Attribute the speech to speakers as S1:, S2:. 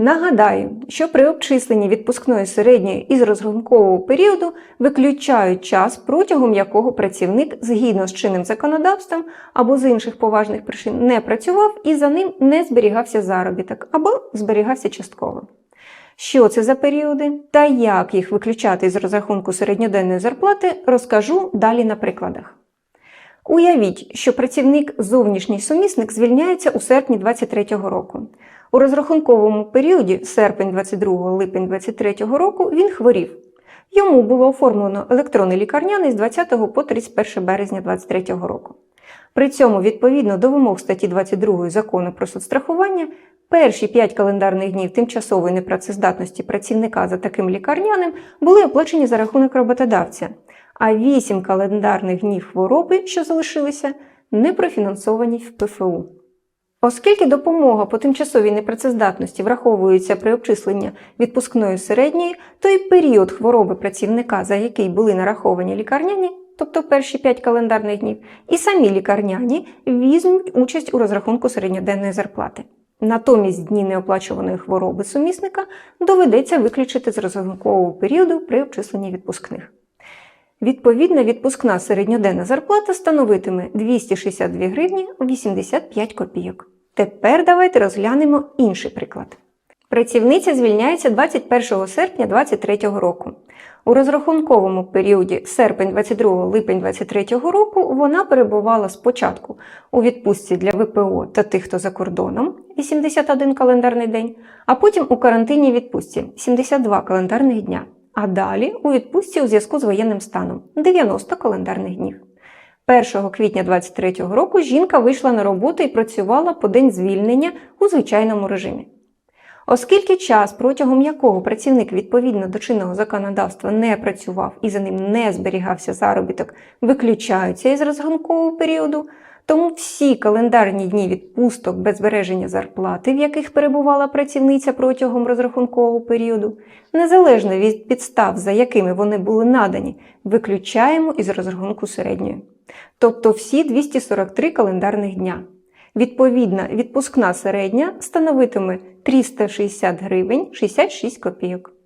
S1: Нагадаю, що при обчисленні відпускної середньої із розрахункового періоду виключають час, протягом якого працівник згідно з чинним законодавством або з інших поважних причин не працював і за ним не зберігався заробіток або зберігався частково. Що це за періоди та як їх виключати з розрахунку середньоденної зарплати, розкажу далі на прикладах. Уявіть, що працівник зовнішній сумісник звільняється у серпні 2023 року. У розрахунковому періоді серпень 22 липень 2023 року він хворів. Йому було оформлено електронний лікарняний з 20 по 31 березня 2023 року. При цьому, відповідно до вимог статті 22 закону про соцстрахування, перші 5 календарних днів тимчасової непрацездатності працівника за таким лікарняним були оплачені за рахунок роботодавця, а 8 календарних днів хвороби, що залишилися, не профінансовані в ПФУ. Оскільки допомога по тимчасовій непрацездатності враховується при обчисленні відпускної середньої, то і період хвороби працівника, за який були нараховані лікарняні, тобто перші 5 календарних днів, і самі лікарняні візьмуть участь у розрахунку середньоденної зарплати. Натомість дні неоплачуваної хвороби сумісника доведеться виключити з розрахункового періоду при обчисленні відпускних. Відповідна відпускна середньоденна зарплата становитиме 262 гривні 85 копійок. Тепер давайте розглянемо інший приклад. Працівниця звільняється 21 серпня 2023 року. У розрахунковому періоді серпень 22 липень 2023 року вона перебувала спочатку у відпустці для ВПО та тих, хто за кордоном 81 календарний день, а потім у карантинній відпустці 72 календарних дня а далі у відпустці у зв'язку з воєнним станом 90 календарних днів. 1 квітня 2023 року жінка вийшла на роботу і працювала по день звільнення у звичайному режимі. Оскільки час, протягом якого працівник відповідно до чинного законодавства не працював і за ним не зберігався заробіток, виключаються із розрахункового періоду, тому всі календарні дні відпусток без збереження зарплати, в яких перебувала працівниця протягом розрахункового періоду, незалежно від підстав, за якими вони були надані, виключаємо із розрахунку середньої. Тобто всі 243 календарних дня. Відповідна відпускна середня становитиме 360 гривень 66 копійок.